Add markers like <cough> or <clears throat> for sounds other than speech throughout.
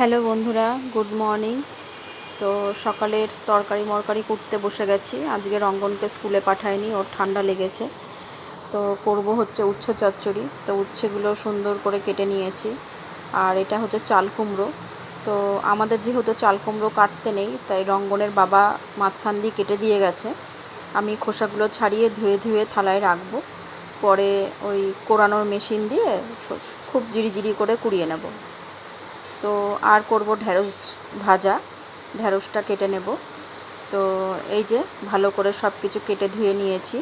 Hello বন্ধুরা, good morning. তো সকালের তরকারি মরকারি করতে বসে গেছি। আজকে রঙ্গনকে স্কুলে পাঠায়নি ওর ঠান্ডা লেগেছে। তো করব হচ্ছে উচ্ছে চচ্চড়ি। তো উচ্ছেগুলো সুন্দর করে কেটে নিয়েছি। আর এটা হচ্ছে চাল কুমড়ো। তো আমাদের যেহেতু চাল কুমড়ো কাটতে নেই, তাই রঙ্গনের বাবা মাঝখান দিয়ে কেটে দিয়ে গেছে। আমি খোসাগুলো ছাড়িয়ে ধুয়ে ধুয়ে থালায় রাখব। পরে ওই কোরানোর মেশিন দিয়ে খুব জিরি করে কুড়িয়ে নেব। তো আর করব ঢ্যাঁড়স ভাজা ঢ্যাঁড়সটা কেটে নেব। তো এই যে ভালো করে সব কিছু কেটে ধুয়ে নিয়েছি,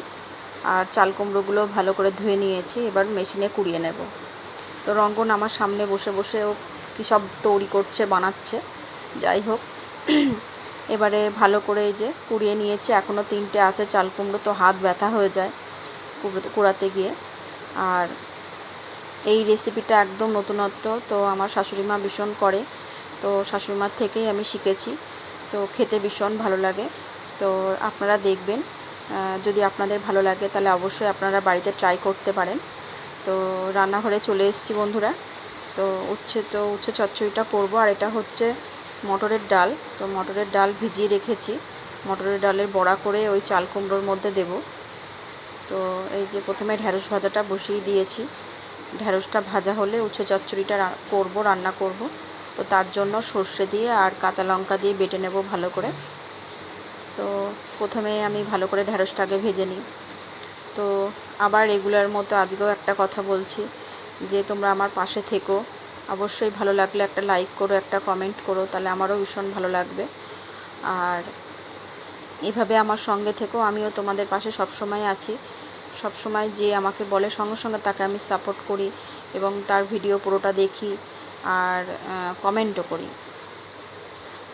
আর চাল কুমড়োগুলো ভালো করে ধুয়ে নিয়েছি, এবার মেশিনে কুড়িয়ে নেব। তো রঙ্গন আমার সামনে বসে বসে ও কী সব তৈরি করছে, বানাচ্ছে, যাই হোক। <clears throat> এবারে ভালো করে এই যে কুড়িয়ে নিয়েছি এখনও তিনটে আছে, চাল কুমড়ো তো হাত ব্যথা হয়ে যায় কুড়াতে গিয়ে। আর এই রেসিপিটা একদম নতুনত্ব। তো আমার শাশুড়ি মা ভীষণ করে। তো শাশুড়ি মার থেকেই আমি শিখেছি। তো খেতে ভীষণ ভালো লাগে। তো আপনারা দেখবেন যদি আপনাদের ভালো লাগে তাহলে অবশ্যই আপনারা বাড়িতে ট্রাই করতে পারেন। তো রান্নাঘরে চলে এসেছি বন্ধুরা। তো উচ্ছে তো উচ্ছে চচ্চড়িটা করব। আর এটা হচ্ছে মটরের ডাল। তো মটরের ডাল ভিজিয়ে রেখেছি। মটরের ডালের বড়া করে ওই চাল কুমড়োর মধ্যে দেব। তো এই যে প্রথমে ঢ্যাঁড়স ভাজাটা বসিয়ে দিয়েছি। ঢ্যাঁড়সটা ভাজা হলে উচ্ছে চচ্চড়িটা করব, রান্না করব। তো তার জন্য সর্ষে দিয়ে আর কাঁচা লঙ্কা দিয়ে বেটে নেব ভালো করে। তো প্রথমে আমি ভালো করে ঢ্যাঁড়সটাকে ভেজে নিই। তো আবার রেগুলার মতো আজকেও একটা কথা বলছি যে তোমরা আমার পাশে থেকো। অবশ্যই ভালো লাগলে একটা লাইক করো, একটা কমেন্ট করো, তাহলে আমারও ভীষণ ভালো লাগবে। আর এভাবে আমার সঙ্গে থেকো, আমিও তোমাদের পাশে সব সময় আছি। সব সময় যে আমাকে বলে সঙ্গে সঙ্গে তাকে আমি সাপোর্ট করি এবং তার ভিডিও পুরোটা দেখি আর কমেন্টও করি।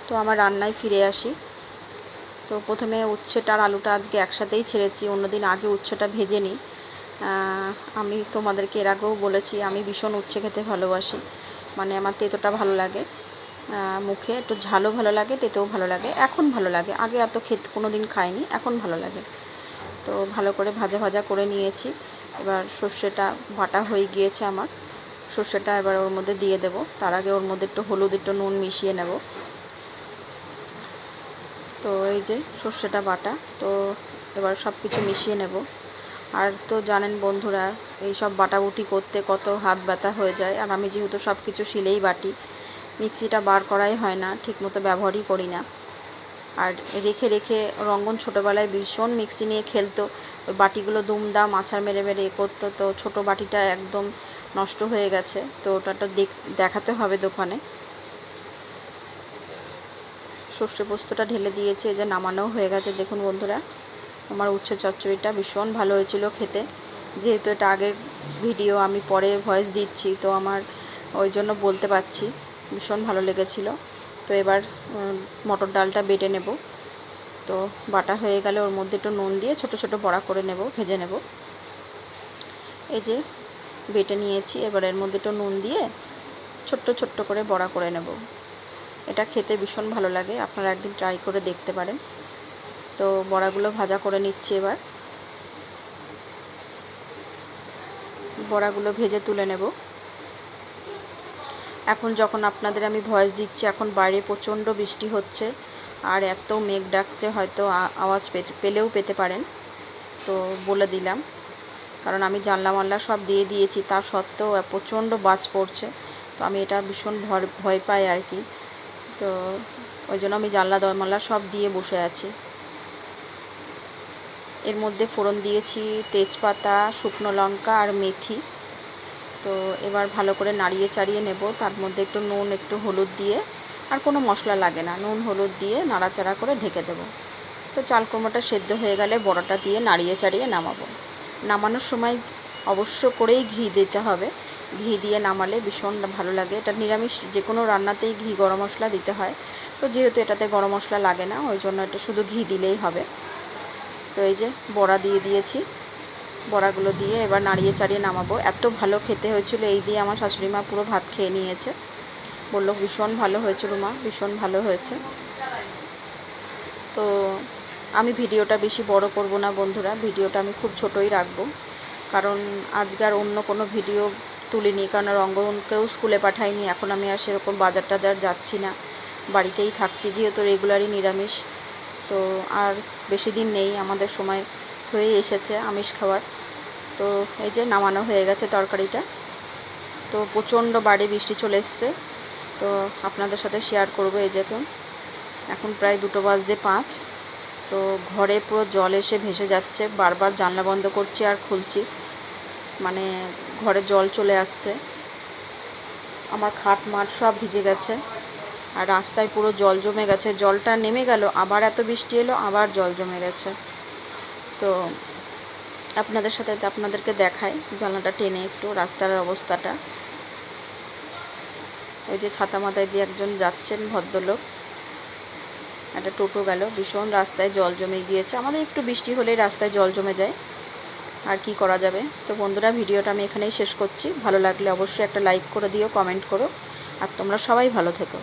তো আমার রান্নায় ফিরে আসি। তো প্রথমে উচ্ছেটা আর আলুটা আজকে একসাথেই ছেড়েছি, অন্যদিন আগে উচ্ছেটা ভেজে নিই। আমি তোমাদেরকে এর আগেও বলেছি, আমি ভীষণ উচ্ছে খেতে ভালোবাসি। মানে আমার তেতোটা ভালো লাগে। মুখে একটু ঝালও ভালো লাগে, তেতেও ভালো লাগে, এখন ভালো লাগে। আগে এত খেতে কোনো দিন খাইনি, এখন ভালো লাগে। তো ভালো করে ভাজা ভাজা করে নিয়েছি। এবার সর্ষেটা বাটা হয়ে গিয়েছে আমার। সর্ষেটা এবার ওর মধ্যে দিয়ে দেব। তার আগে ওর মধ্যে একটু হলুদ, একটু নুন মিশিয়ে নেব। তো এই যে সর্ষেটা বাটা, তো এবার সব কিছু মিশিয়ে নেব। আর তো জানেন বন্ধুরা, এই সব বাটাবুটি করতে কত হাত ব্যথা হয়ে যায়। আর আমি যেহেতু সব কিছু শিলেই বাটি, মিক্সিটা বার করাই হয় না, ঠিকমতো ব্যবহারই করি না। আর রেখে রেখে রঙ্গন ছোটোবেলায় ভীষণ মিক্সি নিয়ে খেলতো। ওই বাটিগুলো দুমদাম, আছাড় মেরে মেরে এ করতো। তো ছোটো বাটিটা একদম নষ্ট হয়ে গেছে। তো ওটা তো দেখাতে হবে দোকানে। সর্ষে পোস্তটা ঢেলে দিয়েছে যে নামানোও হয়ে গেছে। দেখুন বন্ধুরা, আমার উচ্ছে চচ্চড়িটা ভীষণ ভালো হয়েছিল খেতে। যেহেতু এটা আগের ভিডিও, আমি পরে ভয়েস দিচ্ছি, তো আমার ওই জন্য বলতে পারছি। ভীষণ ভালো লেগেছিলো। তো এবার মটর ডালটা বেটে নেব। তো বাটা হয়ে গেলে ওর মধ্যে একটু নুন দিয়ে ছোট ছোট বড়া করে নেব, ভেজে নেব। এই যে বেটে নিয়েছি, এবার এর মধ্যে একটু নুন দিয়ে ছোট্ট ছোট্ট করে বড়া করে নেব। এটা খেতে ভীষণ ভালো লাগে, আপনারা একদিন ট্রাই করে দেখতে পারেন। তো বড়াগুলো ভাজা করে নিচ্ছি এবার। বড়াগুলো ভেজে তুলে নেব। এখন যখন আপনাদের আমি ভয়েস দিচ্ছি, এখন বাইরে প্রচণ্ড বৃষ্টি হচ্ছে আর এত মেঘ ডাকছে, হয়তো আওয়াজ পেলেও পেতে পারেন। তো বলে দিলাম। কারণ আমি জানলা মাল্লা সব দিয়ে দিয়েছি, তা সত্ত্বেও প্রচণ্ড বাজ পড়ছে। তো আমি এটা ভীষণ ভয় ভয় পাই আর কি। তো ওই জন্য আমি জানলা দরমাল্লা সব দিয়ে বসে আছি। এর মধ্যে ফোড়ন দিয়েছি তেজপাতা, শুকনো লঙ্কা আর মেথি। তো এবার ভালো করে নাড়িয়ে চাড়িয়ে নেব। তার মধ্যে একটু নুন, একটু হলুদ দিয়ে, আর কোনো মশলা লাগে না। নুন, হলুদ দিয়ে নাড়াচাড়া করে ঢেকে দেব। তো চাল কুমড়োটা সেদ্ধ হয়ে গেলে বড়াটা দিয়ে নাড়িয়ে চাড়িয়ে নামাবো। নামানোর সময় অবশ্য করেই ঘি দিতে হবে। ঘি দিয়ে নামালে ভীষণ ভালো লাগে। এটা নিরামিষ যে কোনো রান্নাতেই ঘি গরম মশলা দিতে হয়। তো যেহেতু এটাতে গরম মশলা লাগে না, ওই জন্য এটা শুধু ঘি দিলেই হবে। তো এই যে বড়া দিয়ে দিয়েছি। বড়াগুলো দিয়ে এবার নাড়িয়ে চাড়িয়ে নামাবো। এত ভালো খেতে হয়েছিল, এই দিয়ে আমার শাশুড়ি মা পুরো ভাত খেয়ে নিয়েছে। বলল, ভীষণ ভালো হয়েছিল মা, ভীষণ ভালো হয়েছে। তো আমি ভিডিওটা বেশি বড় করব না বন্ধুরা, ভিডিওটা আমি খুব ছোটই রাখব। কারণ আজকার অন্য কোনো ভিডিও তুলিনি, কারণ রঙ্গনকেও স্কুলে পাঠাইনি, এখন আমি আর সেরকম বাজার টাজার যাচ্ছি না, বাড়িতেই থাকছি, যেহেতু রেগুলারই নিরামিষ। তো আর বেশি দিন নেই আমাদের সময়। হয়ে এসেছে আমিষ খাবার। তো এই যে নামানো হয়ে গেছে তরকারিটা। তো প্রচণ্ড বাড়ি বৃষ্টি চলে এসছে। তো আপনাদের সাথে শেয়ার করব এই দেখুন এখন প্রায় দুটো বাজতে পাঁচ। তো ঘরে পুরো জল এসে ভেসে যাচ্ছে। বারবার জানলা বন্ধ করছি আর খুলছি। মানে ঘরে জল চলে আসছে। আমার খাট মাঠ সব ভিজে গেছে। আর রাস্তায় পুরো জল জমে গেছে। জলটা নেমে গেল, আবার এত বৃষ্টি এলো, আবার জল জমে গেছে। তো আপনাদের সাথে আপনাদেরকে দেখাই। জানলাটা টেনে একটু রাস্তার অবস্থাটা। ওই যে ছাতা মাথায় দিয়ে একজন যাচ্ছেন ভদ্রলোক। একটা টোটো গেল। ভীষণ রাস্তায় জল জমে গিয়েছে। আমাদের একটু বৃষ্টি হলেই রাস্তায় জল জমে যায়। আর কি করা যাবে? তো বন্ধুরা, ভিডিওটা আমি এখানেই শেষ করছি। ভালো লাগলে অবশ্যই একটা লাইক করে দিও, কমেন্ট করো। আর তোমরা সবাই ভালো থেকো।